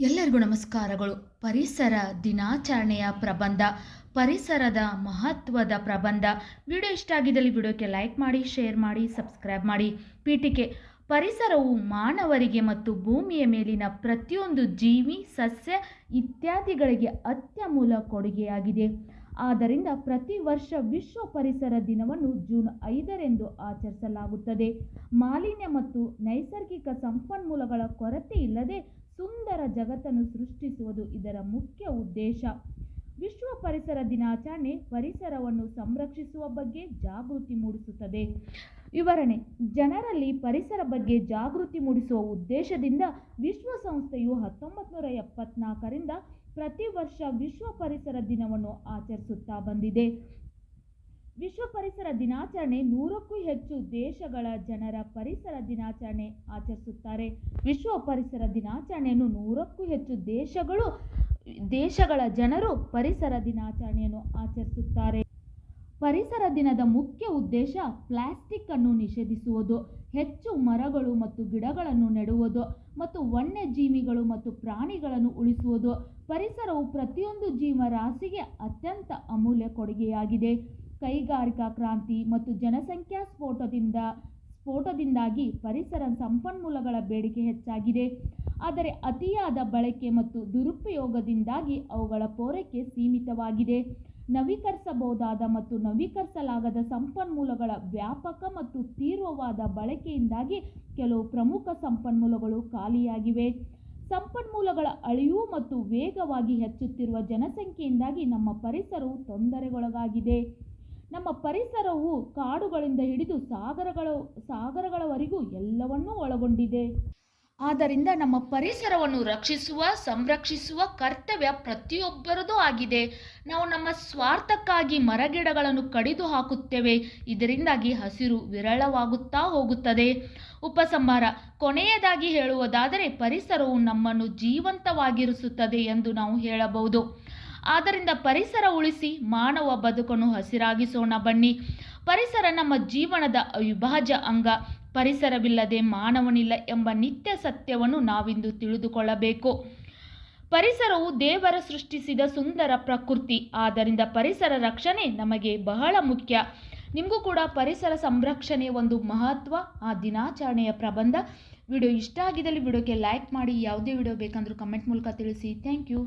ಎಲ್ಲರಿಗೂ ನಮಸ್ಕಾರಗಳು. ಪರಿಸರ ದಿನಾಚರಣೆಯ ಪ್ರಬಂಧ, ಪರಿಸರದ ಮಹತ್ವದ ಪ್ರಬಂಧ. ವಿಡಿಯೋ ಇಷ್ಟ ಆಗಿದ್ದಲ್ಲಿ ವಿಡಿಯೋಕ್ಕೆ ಲೈಕ್ ಮಾಡಿ, ಶೇರ್ ಮಾಡಿ, ಸಬ್ಸ್ಕ್ರೈಬ್ ಮಾಡಿ. ಪೀಠಿಕೆ, ಪರಿಸರವು ಮಾನವರಿಗೆ ಮತ್ತು ಭೂಮಿಯ ಮೇಲಿನ ಪ್ರತಿಯೊಂದು ಜೀವಿ, ಸಸ್ಯ ಇತ್ಯಾದಿಗಳಿಗೆ ಅತ್ಯಮೂಲ ಕೊಡುಗೆಯಾಗಿದೆ. ಆದ್ದರಿಂದ ಪ್ರತಿ ವರ್ಷ ವಿಶ್ವ ಪರಿಸರ ದಿನವನ್ನು ಜೂನ್ ಐದರೆಂದು ಆಚರಿಸಲಾಗುತ್ತದೆ. ಮಾಲಿನ್ಯ ಮತ್ತು ನೈಸರ್ಗಿಕ ಸಂಪನ್ಮೂಲಗಳ ಕೊರತೆ ಇಲ್ಲದೆ ಸುಂದರ ಜಗತ್ತನ್ನು ಸೃಷ್ಟಿಸುವುದು ಇದರ ಮುಖ್ಯ ಉದ್ದೇಶ. ವಿಶ್ವ ಪರಿಸರ ದಿನಾಚರಣೆ ಪರಿಸರವನ್ನು ಸಂರಕ್ಷಿಸುವ ಬಗ್ಗೆ ಜಾಗೃತಿ ಮೂಡಿಸುತ್ತದೆ. ವಿವರಣೆ, ಜನರಲ್ಲಿ ಪರಿಸರ ಬಗ್ಗೆ ಜಾಗೃತಿ ಮೂಡಿಸುವ ಉದ್ದೇಶದಿಂದ ವಿಶ್ವಸಂಸ್ಥೆಯು ಹತ್ತೊಂಬತ್ತು ನೂರ ಎಪ್ಪತ್ನಾಲ್ಕರಿಂದ ಪ್ರತಿ ವರ್ಷ ವಿಶ್ವ ಪರಿಸರ ದಿನವನ್ನು ಆಚರಿಸುತ್ತಾ ಬಂದಿದೆ. ವಿಶ್ವ ಪರಿಸರ ದಿನಾಚರಣೆ ನೂರಕ್ಕೂ ಹೆಚ್ಚು ದೇಶಗಳ ಜನರ ಪರಿಸರ ದಿನಾಚರಣೆ ಆಚರಿಸುತ್ತಾರೆ. ವಿಶ್ವ ಪರಿಸರ ದಿನಾಚರಣೆಯನ್ನು ನೂರಕ್ಕೂ ಹೆಚ್ಚು ದೇಶಗಳು, ದೇಶಗಳ ಜನರು ಪರಿಸರ ದಿನಾಚರಣೆಯನ್ನು ಆಚರಿಸುತ್ತಾರೆ. ಪರಿಸರ ದಿನದ ಮುಖ್ಯ ಉದ್ದೇಶ ಪ್ಲಾಸ್ಟಿಕ್ ಅನ್ನು ನಿಷೇಧಿಸುವುದು, ಹೆಚ್ಚು ಮರಗಳು ಮತ್ತು ಗಿಡಗಳನ್ನು ನೆಡುವುದು ಮತ್ತು ವನ್ಯಜೀವಿಗಳು ಮತ್ತು ಪ್ರಾಣಿಗಳನ್ನು ಉಳಿಸುವುದು. ಪರಿಸರವು ಪ್ರತಿಯೊಂದು ಜೀವರಾಶಿಗೆ ಅತ್ಯಂತ ಅಮೂಲ್ಯ ಕೊಡುಗೆಯಾಗಿದೆ. ಕೈಗಾರಿಕಾ ಕ್ರಾಂತಿ ಮತ್ತು ಜನಸಂಖ್ಯಾ ಸ್ಫೋಟದಿಂದ, ಸ್ಫೋಟದಿಂದಾಗಿ ಪರಿಸರ ಸಂಪನ್ಮೂಲಗಳ ಬೇಡಿಕೆ ಹೆಚ್ಚಾಗಿದೆ. ಆದರೆ ಅತಿಯಾದ ಬಳಕೆ ಮತ್ತು ದುರುಪಯೋಗದಿಂದಾಗಿ ಅವುಗಳ ಪೂರೈಕೆ ಸೀಮಿತವಾಗಿದೆ. ನವೀಕರಿಸಬಹುದಾದ ಮತ್ತು ನವೀಕರಿಸಲಾಗದ ಸಂಪನ್ಮೂಲಗಳ ವ್ಯಾಪಕ ಮತ್ತು ತೀವ್ರವಾದ ಬಳಕೆಯಿಂದಾಗಿ ಕೆಲವು ಪ್ರಮುಖ ಸಂಪನ್ಮೂಲಗಳು ಖಾಲಿಯಾಗಿವೆ. ಸಂಪನ್ಮೂಲಗಳ ಅಳಿವು ಮತ್ತು ವೇಗವಾಗಿ ಹೆಚ್ಚುತ್ತಿರುವ ಜನಸಂಖ್ಯೆಯಿಂದಾಗಿ ನಮ್ಮ ಪರಿಸರವು ತೊಂದರೆಗೊಳಗಾಗಿದೆ. ನಮ್ಮ ಪರಿಸರವು ಕಾಡುಗಳಿಂದ ಹಿಡಿದು ಸಾಗರಗಳ, ಸಾಗರಗಳವರೆಗೂ ಎಲ್ಲವನ್ನೂ ಒಳಗೊಂಡಿದೆ. ಆದ್ದರಿಂದ ನಮ್ಮ ಪರಿಸರವನ್ನು ರಕ್ಷಿಸುವ, ಸಂರಕ್ಷಿಸುವ ಕರ್ತವ್ಯ ಪ್ರತಿಯೊಬ್ಬರದೂ ಆಗಿದೆ. ನಾವು ನಮ್ಮ ಸ್ವಾರ್ಥಕ್ಕಾಗಿ ಮರಗಿಡಗಳನ್ನು ಕಡಿದು ಹಾಕುತ್ತೇವೆ ಇದರಿಂದಾಗಿ ಹಸಿರು ವಿರಳವಾಗುತ್ತಾ ಹೋಗುತ್ತದೆ. ಉಪಸಂಹಾರ. ಕೊನೆಯದಾಗಿ ಹೇಳುವುದಾದರೆ ಪರಿಸರವು ನಮ್ಮನ್ನು ಜೀವಂತವಾಗಿರಿಸುತ್ತದೆ ಎಂದು ನಾವು ಹೇಳಬಹುದು. ಆದ್ದರಿಂದ ಪರಿಸರ ಉಳಿಸಿ ಮಾನವ ಬದುಕನ್ನು ಹಸಿರಾಗಿಸೋಣ ಬನ್ನಿ. ಪರಿಸರ ನಮ್ಮ ಜೀವನದ ಅವಿಭಾಜ್ಯ ಅಂಗ. ಪರಿಸರವಿಲ್ಲದೆ ಮಾನವನಿಲ್ಲ ಎಂಬ ನಿತ್ಯ ಸತ್ಯವನ್ನು ನಾವಿಂದು ತಿಳಿದುಕೊಳ್ಳಬೇಕು. ಪರಿಸರವು ದೇವರ ಸೃಷ್ಟಿಸಿದ ಸುಂದರ ಪ್ರಕೃತಿ. ಆದ್ದರಿಂದ ಪರಿಸರ ರಕ್ಷಣೆ ನಮಗೆ ಬಹಳ ಮುಖ್ಯ. ನಿಮಗೂ ಕೂಡ ಪರಿಸರ ಸಂರಕ್ಷಣೆಯ ಒಂದು ಮಹತ್ವ ಆ ದಿನಾಚರಣೆಯ ಪ್ರಬಂಧ. ವಿಡಿಯೋ ಇಷ್ಟ ಆಗಿದ್ದಲ್ಲಿ ವಿಡಿಯೋಕ್ಕೆ ಲೈಕ್ ಮಾಡಿ. ಯಾವುದೇ ವಿಡಿಯೋ ಬೇಕಂದ್ರೂ ಕಮೆಂಟ್ ಮೂಲಕ ತಿಳಿಸಿ. Thank you